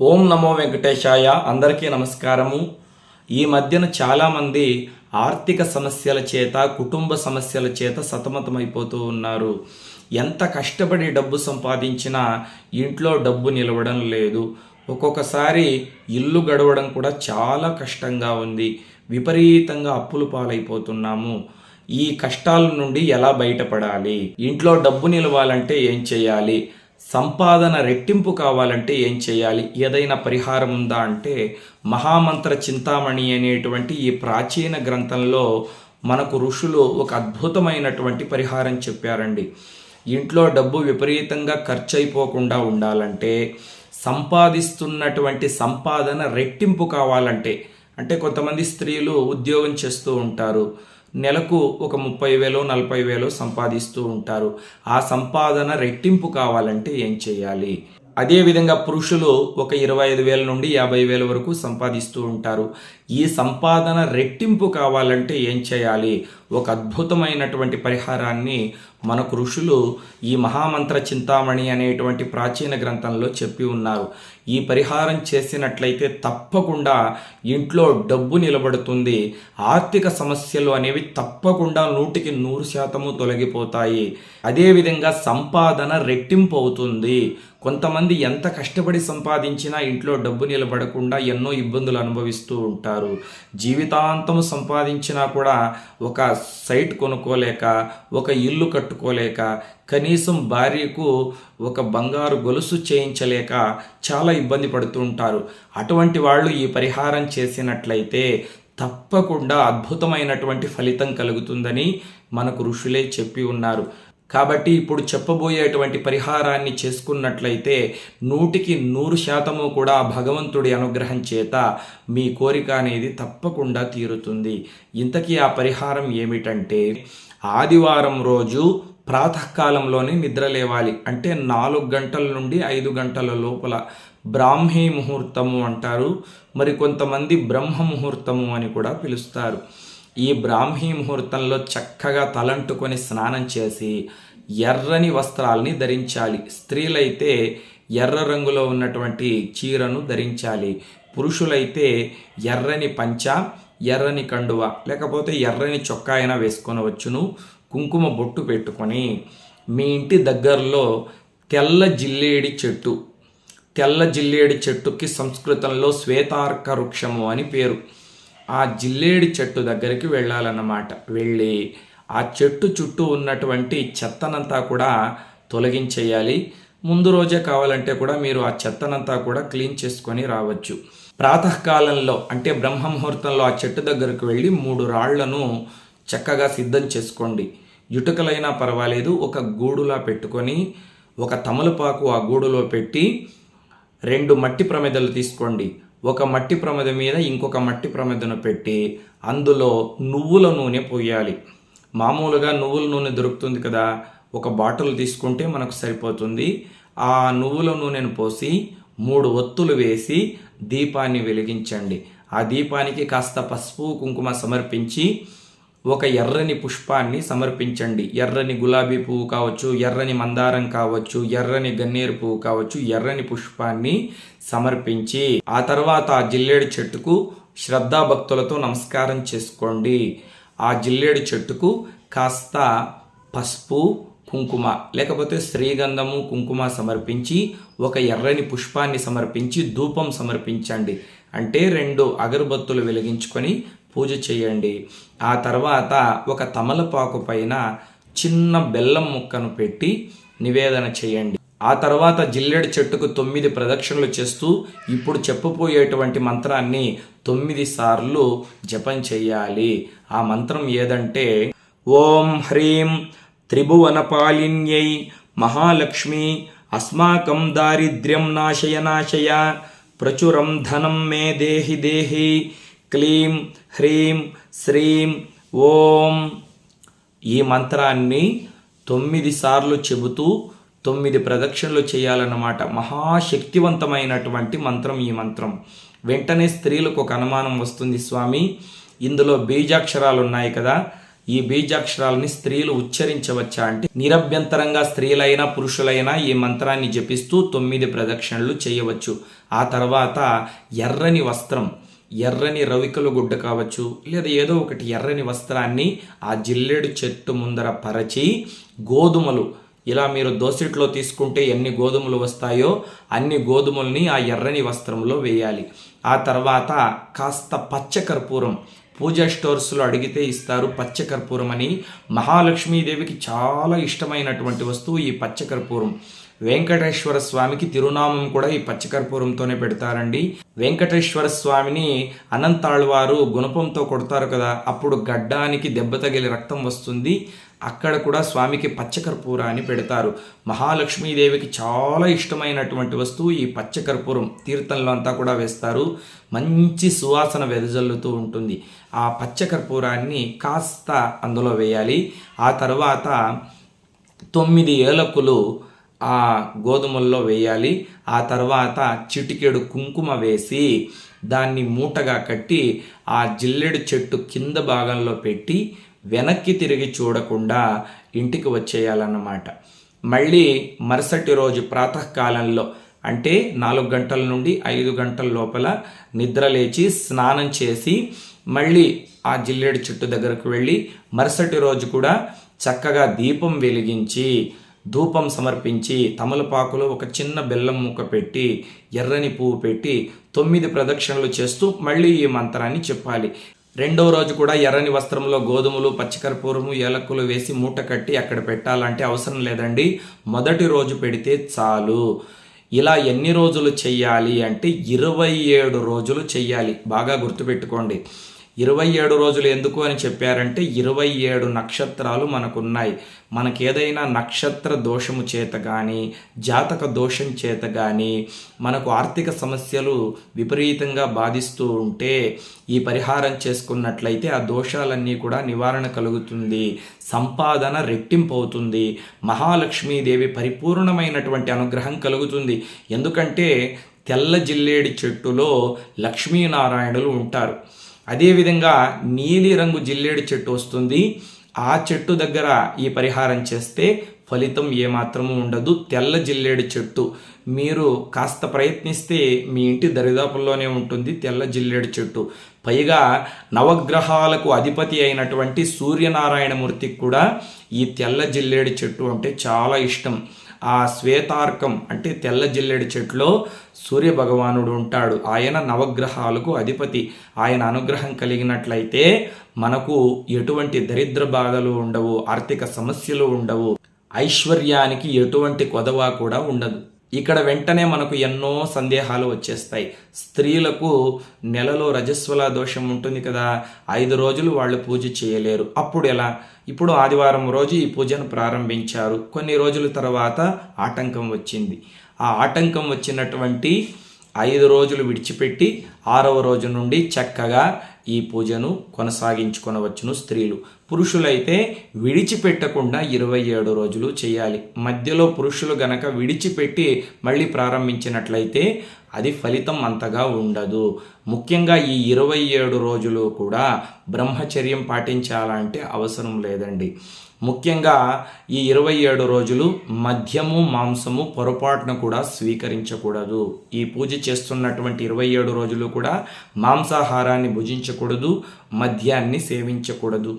ఓం నమో వెంకటేశాయ. అందరికీ నమస్కారము. ఈ మధ్యన చాలామంది ఆర్థిక సమస్యల చేత కుటుంబ సమస్యల చేత సతమతమైపోతూ ఉన్నారు. ఎంత కష్టపడి డబ్బు సంపాదించినా ఇంట్లో డబ్బు నిలవడం లేదు. ఒక్కొక్కసారి ఇల్లు గడవడం కూడా చాలా కష్టంగా ఉంది. విపరీతంగా అప్పులు పాలైపోతున్నాము. ఈ కష్టాల నుండి ఎలా బయటపడాలి? ఇంట్లో డబ్బు నిలవాలంటే ఏం చేయాలి? సంపాదన రెట్టింపు కావాలంటే ఏం చేయాలి? ఏదైనా పరిహారం ఉందా అంటే మహామంత్ర చింతామణి అనేటువంటి ఈ ప్రాచీన గ్రంథంలో మనకు ఋషులు ఒక అద్భుతమైనటువంటి పరిహారం చెప్పారండి. ఇంట్లో డబ్బు విపరీతంగా ఖర్చు అయిపోకుండా ఉండాలంటే సంపాదిస్తున్నటువంటి సంపాదన రెట్టింపు కావాలంటే అంటే కొంతమంది స్త్రీలు ఉద్యోగం చేస్తూ ఉంటారు. నెలకు ఒక ముప్పై వేలో నలభై వేలో సంపాదిస్తూ ఉంటారు. ఆ సంపాదన రెట్టింపు కావాలంటే ఏం చేయాలి? అదేవిధంగా పురుషులు ఒక ఇరవై ఐదు వేల నుండి యాభై వేల వరకు సంపాదిస్తూ ఉంటారు. ఈ సంపాదన రెట్టింపు కావాలంటే ఏం చేయాలి? ఒక అద్భుతమైనటువంటి పరిహారాన్ని మనకు ఋషులు ఈ మహామంత్ర చింతామణి అనేటువంటి ప్రాచీన గ్రంథంలో చెప్పి ఉన్నారు. ఈ పరిహారం చేసినట్లయితే తప్పకుండా ఇంట్లో డబ్బు నిలబడుతుంది. ఆర్థిక సమస్యలు అనేవి తప్పకుండా నూటికి నూరు శాతము తొలగిపోతాయి. అదేవిధంగా సంపాదన రెట్టింపు అవుతుంది. కొంతమంది ఎంత కష్టపడి సంపాదించినా ఇంట్లో డబ్బు నిలబడకుండా ఎన్నో ఇబ్బందులు అనుభవిస్తూ ఉంటారు. జీవితాంతం సంపాదించినా కూడా ఒక సైట్ కొనుక్కోలేక ఒక ఇల్లు కట్టుకోలేక కనీసం భార్యకు ఒక బంగారు గొలుసు చేయించలేక చాలా ఇబ్బంది పడుతూ ఉంటారు. అటువంటి వాళ్ళు ఈ పరిహారం చేసినట్లయితే తప్పకుండా అద్భుతమైనటువంటి ఫలితం కలుగుతుందని మనకు ఋషులే చెప్పి ఉన్నారు. కాబట్టి ఇప్పుడు చెప్పబోయేటువంటి పరిహారాన్ని చేసుకున్నట్లయితే నూటికి నూరు శాతము కూడా భగవంతుడి అనుగ్రహం చేత మీ కోరిక అనేది తప్పకుండా తీరుతుంది. ఇంతకీ ఆ పరిహారం ఏమిటంటే ఆదివారం రోజు ప్రాతకాలంలోనే నిద్ర లేవాలి. అంటే నాలుగు గంటల నుండి ఐదు గంటల లోపల బ్రాహ్మీ ముహూర్తము అంటారు. మరి కొంతమంది బ్రహ్మ ముహూర్తము అని కూడా పిలుస్తారు. ఈ బ్రాహ్మీ ముహూర్తంలో చక్కగా తలంటుకొని స్నానం చేసి ఎర్రని వస్త్రాలని ధరించాలి. స్త్రీలైతే ఎర్ర రంగులో ఉన్నటువంటి చీరను ధరించాలి. పురుషులైతే ఎర్రని పంచ ఎర్రని కండువ లేకపోతే ఎర్రని చొక్కా అయినా వేసుకొనవచ్చును. కుంకుమ బొట్టు పెట్టుకొని మీ ఇంటి దగ్గరలో తెల్ల జిల్లేడి చెట్టు తెల్ల జిల్లేడి చెట్టుకి సంస్కృతంలో శ్వేతార్క వృక్షము అని పేరు. ఆ జిల్లేడి చెట్టు దగ్గరికి వెళ్ళాలన్నమాట. వెళ్ళి ఆ చెట్టు చుట్టూ ఉన్నటువంటి చెత్తనంతా కూడా తొలగించేయాలి. ముందు రోజే కావాలంటే కూడా మీరు ఆ చెత్తనంతా కూడా క్లీన్ చేసుకొని రావచ్చు. ప్రాతకాలంలో అంటే బ్రహ్మ ముహూర్తంలో ఆ చెట్టు దగ్గరకు వెళ్ళి మూడు రాళ్ళను చక్కగా సిద్ధం చేసుకోండి. ఇటుకలైనా పర్వాలేదు ఒక గూడులా పెట్టుకొని ఒక తమలపాకు ఆ గూడులో పెట్టి రెండు మట్టి ప్రమిదలు తీసుకోండి. ఒక మట్టి ప్రమిద మీద ఇంకొక మట్టి ప్రమిదను పెట్టి అందులో నువ్వుల నూనె పోయాలి. మామూలుగా నువ్వుల నూనె దొరుకుతుంది కదా ఒక బాటిల్ తీసుకుంటే మనకు సరిపోతుంది. ఆ నువ్వుల నూనెను పోసి మూడు ఒత్తులు వేసి దీపాన్ని వెలిగించండి. ఆ దీపానికి కాస్త పసుపు కుంకుమ సమర్పించి ఒక ఎర్రని పుష్పాన్ని సమర్పించండి. ఎర్రని గులాబీ పువ్వు కావచ్చు ఎర్రని మందారం కావచ్చు ఎర్రని గన్నేరు పువ్వు కావచ్చు ఎర్రని పుష్పాన్ని సమర్పించి ఆ తర్వాత ఆ జిల్లేడు చెట్టుకు శ్రద్ధాభక్తులతో నమస్కారం చేసుకోండి. ఆ జిల్లేడు చెట్టుకు కాస్త పసుపు కుంకుమ లేకపోతే శ్రీగంధము కుంకుమ సమర్పించి ఒక ఎర్రని పుష్పాన్ని సమర్పించి ధూపం సమర్పించండి. అంటే రెండు అగరబత్తులు వెలిగించుకొని పూజ చేయండి. ఆ తర్వాత ఒక తమలపాకు పైన చిన్న బెల్లం ముక్కను పెట్టి నివేదన చేయండి. ఆ తర్వాత జిల్లెడు చెట్టుకు తొమ్మిది ప్రదక్షిణలు చేస్తూ ఇప్పుడు చెప్పబోయేటువంటి మంత్రాన్ని తొమ్మిది సార్లు జపం చేయాలి. ఆ మంత్రం ఏదంటే ఓం హ్రీం త్రిభువనపాలిన్యై మహాలక్ష్మి అస్మాకం దారిద్ర్యం నాశయ నాశయ ప్రచురం ధనం మే దేహి దేహి. క్లీం హ్రీం శ్రీం ఓం. ఈ మంత్రాన్ని తొమ్మిది సార్లు చెబుతూ తొమ్మిది ప్రదక్షిణలు చేయాలన్నమాట. మహాశక్తివంతమైనటువంటి మంత్రం ఈ మంత్రం. వెంటనే స్త్రీలకు ఒక అనుమానం వస్తుంది స్వామి. ఇందులో బీజాక్షరాలు ఉన్నాయి కదా. ఈ బీజాక్షరాలని స్త్రీలు ఉచ్చరించవచ్చా అంటే నిరభ్యంతరంగా స్త్రీలైనా పురుషులైనా ఈ మంత్రాన్ని జపిస్తూ తొమ్మిది ప్రదక్షిణలు చేయవచ్చు. ఆ తర్వాత ఎర్రని వస్త్రం ఎర్రని రవికలు గుడ్డ కావచ్చు లేదా ఏదో ఒకటి ఎర్రని వస్త్రాన్ని ఆ జిల్లేడు చెట్టు ముందర పరచి గోధుమలు. ఇలా మీరు దోసిట్లో తీసుకుంటే ఎన్ని గోధుమలు వస్తాయో అన్ని గోధుమల్ని ఆ ఎర్రని వస్త్రంలో వేయాలి. ఆ తర్వాత కాస్త పచ్చ కర్పూరం పూజా స్టోర్స్లో అడిగితే ఇస్తారు పచ్చ కర్పూరం అని. మహాలక్ష్మీదేవికి చాలా ఇష్టమైనటువంటి వస్తువు ఈ పచ్చ కర్పూరం వెంకటేశ్వర స్వామికి తిరునామం కూడా ఈ పచ్చకర్పూరంతోనే పెడతారండి. వెంకటేశ్వర స్వామిని అనంతాళ్వారు గుణపంతో కొడతారు కదా అప్పుడు గడ్డానికి దెబ్బ తగిలి రక్తం వస్తుంది. అక్కడ కూడా స్వామికి పచ్చకర్పూరాన్ని పెడతారు. మహాలక్ష్మీదేవికి చాలా ఇష్టమైనటువంటి వస్తువు ఈ పచ్చకర్పూరం. తీర్థంలో అంతా కూడా వేస్తారు. మంచి సువాసన వెదజల్లుతూ ఉంటుంది. ఆ పచ్చకర్పూరాన్ని కాస్త అందులో వేయాలి. ఆ తర్వాత తొమ్మిది ఏలకులు ఆ గోధుమల్లో వేయాలి. ఆ తర్వాత చిటికెడు కుంకుమ వేసి దాన్ని మూటగా కట్టి ఆ జిల్లెడు చెట్టు కింద భాగంలో పెట్టి వెనక్కి తిరిగి చూడకుండా ఇంటికి వచ్చేయాలన్నమాట. మళ్ళీ మరుసటి రోజు ప్రాతకాలంలో అంటే నాలుగు గంటల నుండి ఐదు గంటల లోపల నిద్ర లేచి స్నానం చేసి మళ్ళీ ఆ జిల్లేడు చెట్టు దగ్గరకు వెళ్ళి మరుసటి రోజు కూడా చక్కగా దీపం వెలిగించి ధూపం సమర్పించి తమలపాకులో ఒక చిన్న బెల్లం ముక్క పెట్టి ఎర్రని పువ్వు పెట్టి తొమ్మిది ప్రదక్షిణలు చేస్తూ మళ్ళీ ఈ మంత్రాన్ని చెప్పాలి. రెండవ రోజు కూడా ఎర్రని వస్త్రంలో గోధుమలు పచ్చికర్పూరము ఏలక్కులు వేసి మూట కట్టి అక్కడ పెట్టాలంటే అవసరం లేదండి. మొదటి రోజు పెడితే చాలు. ఇలా ఎన్ని రోజులు చెయ్యాలి అంటే ఇరవై ఏడు రోజులు చెయ్యాలి. బాగా గుర్తుపెట్టుకోండి. ఇరవై ఏడు రోజులు ఎందుకు అని చెప్పారంటే ఇరవై ఏడు నక్షత్రాలు మనకున్నాయి. మనకేదైనా నక్షత్ర దోషము చేత కానీ జాతక దోషం చేత కానీ మనకు ఆర్థిక సమస్యలు విపరీతంగా బాధిస్తూ ఉంటే ఈ పరిహారం చేసుకున్నట్లయితే ఆ దోషాలన్నీ కూడా నివారణ కలుగుతుంది. సంపాదన రెట్టింపు అవుతుంది. మహాలక్ష్మీదేవి పరిపూర్ణమైనటువంటి అనుగ్రహం కలుగుతుంది. ఎందుకంటే తెల్ల జిల్లేడి చెట్టులో లక్ష్మీనారాయణులు ఉంటారు. అదేవిధంగా నీలిరంగు జిల్లేడు చెట్టు వస్తుంది. ఆ చెట్టు దగ్గర ఈ పరిహారం చేస్తే ఫలితం ఏమాత్రము ఉండదు. తెల్ల జిల్లేడు చెట్టు. మీరు కాస్త ప్రయత్నిస్తే మీ ఇంటి దరిదాపుల్లోనే ఉంటుంది తెల్ల జిల్లేడు చెట్టు. పైగా నవగ్రహాలకు అధిపతి అయినటువంటి సూర్యనారాయణమూర్తికి కూడా ఈ తెల్ల జిల్లేడు చెట్టు అంటే చాలా ఇష్టం. ఆ శ్వేతార్కం అంటే తెల్ల జిల్లెడు చెట్లో సూర్య భగవానుడు ఉంటాడు. ఆయన నవగ్రహాలకు అధిపతి. ఆయన అనుగ్రహం కలిగినట్లయితే మనకు ఎటువంటి దరిద్ర బాధలు ఉండవు ఆర్థిక సమస్యలు ఉండవు. ఐశ్వర్యానికి ఎటువంటి కొదవ కూడా ఉండదు. ఇక్కడ వెంటనే మనకు ఎన్నో సందేహాలు వచ్చేస్తాయి. స్త్రీలకు నెలలో రజస్వల దోషం ఉంటుంది కదా ఐదు రోజులు వాళ్ళు పూజ చేయలేరు. అప్పుడు ఎలా? ఇప్పుడు ఆదివారం రోజు ఈ పూజను ప్రారంభించారు. కొన్ని రోజుల తర్వాత ఆటంకం వచ్చింది. ఆ ఆటంకం వచ్చినటువంటి ఐదు రోజులు విడిచిపెట్టి ఆరవ రోజు నుండి చక్కగా ఈ పూజను కొనసాగించుకొనవచ్చును స్త్రీలు. పురుషులైతే విడిచిపెట్టకుండా ఇరవై ఏడు రోజులు చేయాలి. మధ్యలో పురుషులు గనక విడిచిపెట్టి మళ్ళీ ప్రారంభించినట్లయితే అది ఫలితం అంతగా ఉండదు. ముఖ్యంగా ఈ ఇరవై ఏడు రోజులు కూడా బ్రహ్మచర్యం పాటించాలంటే అవసరం లేదండి. ముఖ్యంగా ఈ ఇరవై ఏడు రోజులు మద్యము మాంసము పొరపాటున కూడా స్వీకరించకూడదు. ఈ పూజ చేస్తున్నటువంటి ఇరవై ఏడు రోజులు కూడా మాంసాహారాన్ని భుజించ సేవించకూడదు మద్యాన్ని సేవించకూడదు.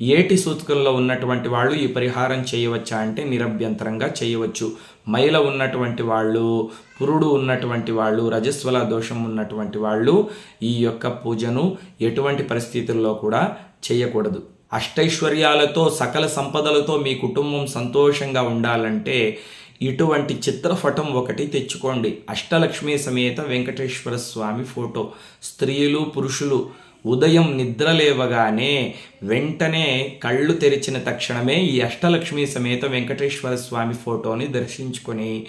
ఏటి సూతకంలో ఉన్నటువంటి వాళ్ళు ఈ పరిహారం చేయవచ్చా అంటే నిరభ్యంతరంగా చేయవచ్చు. మైల ఉన్నటువంటి వాళ్ళు పురుడు ఉన్నటువంటి వాళ్ళు రజస్వల దోషం ఉన్నటువంటి వాళ్ళు ఈ యొక్క పూజను ఎటువంటి పరిస్థితుల్లో కూడా చేయకూడదు. అష్టైశ్వర్యాలతో సకల సంపదలతో మీ కుటుంబం సంతోషంగా ఉండాలంటే ఇటువంటి చిత్రపటం ఒకటి తెచ్చుకోండి. అష్టలక్ష్మి సమేత వెంకటేశ్వర స్వామి ఫోటో. స్త్రీలు పురుషులు ఉదయం నిద్రలేవగానే వెంటనే కళ్ళు తెరిచిన తక్షణమే ఈ అష్టలక్ష్మి సమేత వెంకటేశ్వర స్వామి ఫోటోని దర్శించుకొని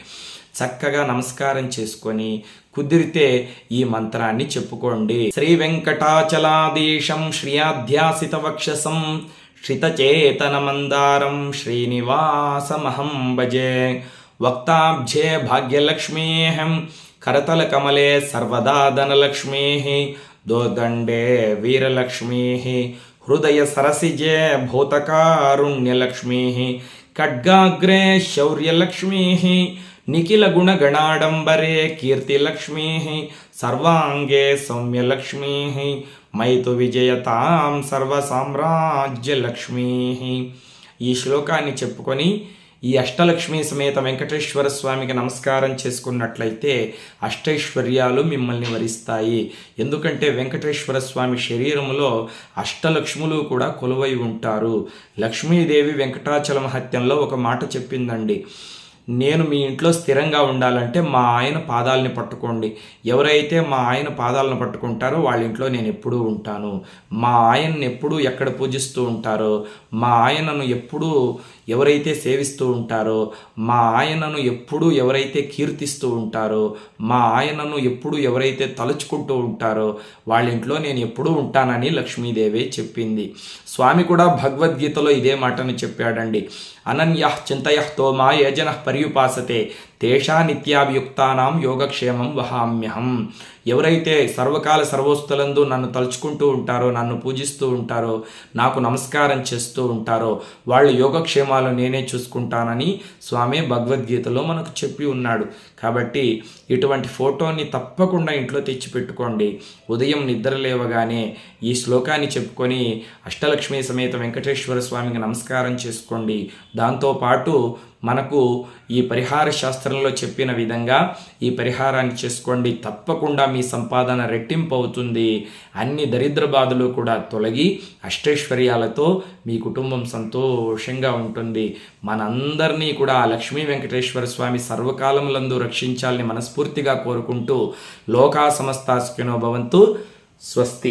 చక్కగా నమస్కారం చేసుకొని కుదిరితే ఈ మంత్రాన్ని చెప్పుకోండి. శ్రీ వెంకటాచలాదీశం శ్రియాధ్యాసిత వక్షసం మందారం శ్రీనివాసమహం భజే వక్తాబ్జే భాగ్యలక్ష్మీహం కమలే సర్వదా ధనలక్ష్మీ దోదండే వీరలక్ష్మీ. హృదయ సరసిజే భూతకారుణ్యలక్ష్మీ. ఖడ్గాగ్రే శౌర్యలక్ష్మీ. నిఖిల గుణగణాడంబరే కీర్తిలక్ష్మీ. సర్వాంగే సౌమ్యలక్ష్మీ. మైతు విజయతాం సర్వసామ్రాజ్యలక్ష్మీ. ఈ శ్లోకాన్ని చెప్పుకొని ఈ అష్టలక్ష్మి సమేత వెంకటేశ్వర స్వామికి నమస్కారం చేసుకున్నట్లయితే అష్టైశ్వర్యాలు మిమ్మల్ని వరిస్తాయి. ఎందుకంటే వెంకటేశ్వర స్వామి శరీరంలో అష్టలక్ష్ములు కూడా కొలువై ఉంటారు. లక్ష్మీదేవి వెంకటాచల మహత్యంలో ఒక మాట చెప్పిందండి. నేను మీ ఇంట్లో స్థిరంగా ఉండాలంటే మా ఆయన పాదాలని పట్టుకోండి. ఎవరైతే మా ఆయన పాదాలను పట్టుకుంటారో వాళ్ళ ఇంట్లో నేను ఎప్పుడూ ఉంటాను. మా ఆయన్ని ఎప్పుడూ ఎక్కడ పూజిస్తూ ఉంటారో మా ఆయనను ఎప్పుడూ ఎవరైతే సేవిస్తూ ఉంటారో మా ఆయనను ఎప్పుడూ ఎవరైతే కీర్తిస్తూ ఉంటారో మా ఆయనను ఎప్పుడు ఎవరైతే తలుచుకుంటూ ఉంటారో వాళ్ళ ఇంట్లో నేను ఎప్పుడూ ఉంటానని లక్ష్మీదేవి చెప్పింది. స్వామి కూడా భగవద్గీతలో ఇదే మాటను చెప్పాడండి. అనన్య చింతయతో మా యజన పర్యుపాసతే తేషా నిత్యాభియుక్తానాం యోగక్షేమం వహామ్యహం. ఎవరైతే సర్వకాల సర్వోస్తులందు నన్ను తలుచుకుంటూ ఉంటారో నన్ను పూజిస్తూ ఉంటారో నాకు నమస్కారం చేస్తూ ఉంటారో వాళ్ళ యోగక్షేమాలు నేనే చూసుకుంటానని స్వామి భగవద్గీతలో మనకు చెప్పి ఉన్నాడు. కాబట్టి ఇటువంటి ఫోటోని తప్పకుండా ఇంట్లో తెచ్చిపెట్టుకోండి. ఉదయం నిద్ర లేవగానే ఈ శ్లోకాన్ని చెప్పుకొని అష్టలక్ష్మి సమేత వెంకటేశ్వర స్వామికి నమస్కారం చేసుకోండి. దాంతోపాటు మనకు ఈ పరిహార శాస్త్రంలో చెప్పిన విధంగా ఈ పరిహారాన్ని చేసుకోండి. తప్పకుండా మీ సంపాదన రెట్టింపు అవుతుంది అన్ని దరిద్ర బాధలు కూడా తొలగి అష్టైశ్వర్యాలతో మీ కుటుంబం సంతోషంగా ఉంటుంది. మనందరినీ కూడా లక్ష్మీ వెంకటేశ్వర స్వామి సర్వకాలములందు రక్షించాలని మనస్ఫూర్తిగా కోరుకుంటూ లోకా సమస్తాస్కినో భవంతు. స్వస్తి.